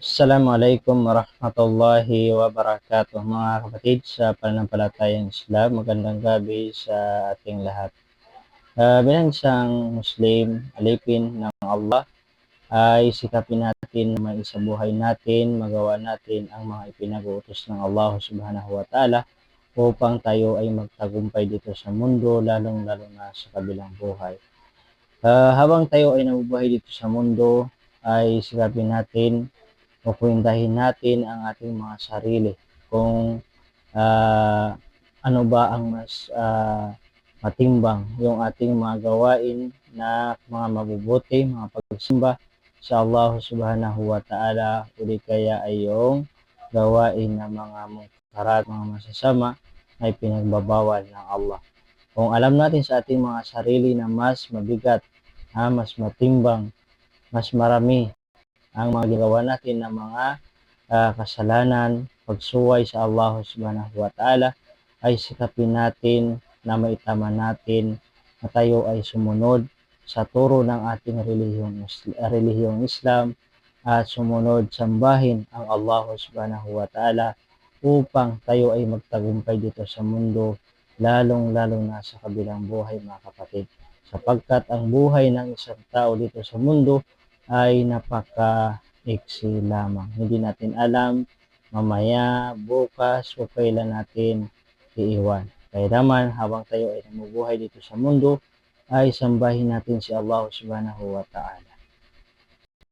Assalamualaikum warahmatullahi wabarakatuh mga kapatid sa pananampalatayang Islam. Magandang gabi sa ating lahat. Uh, bilang isang Muslim, alipin ng Allah, ay sikapin natin na may buhay natin, magawa natin ang mga ipinag-uutos ng Allah subhanahu wa ta'ala upang tayo ay magtagumpay dito sa mundo, lalong-lalo na sa kabilang buhay. Uh, habang tayo ay nabubuhay dito sa mundo, ay sikapin natin kukwentahin natin ang ating mga sarili kung uh, ano ba ang mas uh, matimbang yung ating mga gawain na mga mabubuti, mga pagsimba sa Allah subhanahu wa ta'ala uli kaya ay yung gawain ng mga mungkarat, mga masasama ay pinagbabawal ng Allah. Kung alam natin sa ating mga sarili na mas mabigat, ha, mas matimbang, mas marami ang mga ginagawa natin ng mga uh, kasalanan, pagsuway sa Allah subhanahu wa ta'ala, ay sikapin natin na maitama natin na tayo ay sumunod sa turo ng ating relihiyong, relihiyong Islam at sumunod sambahin ang Allah subhanahu wa ta'ala upang tayo ay magtagumpay dito sa mundo lalong-lalong na sa kabilang buhay mga kapatid. Sapagkat ang buhay ng isang tao dito sa mundo ay napaka-iksi lamang. Hindi natin alam mamaya, bukas, o kailan natin iiwan. Kaya naman, habang tayo ay namubuhay dito sa mundo, ay sambahin natin si Allah subhanahu wa ta'ala.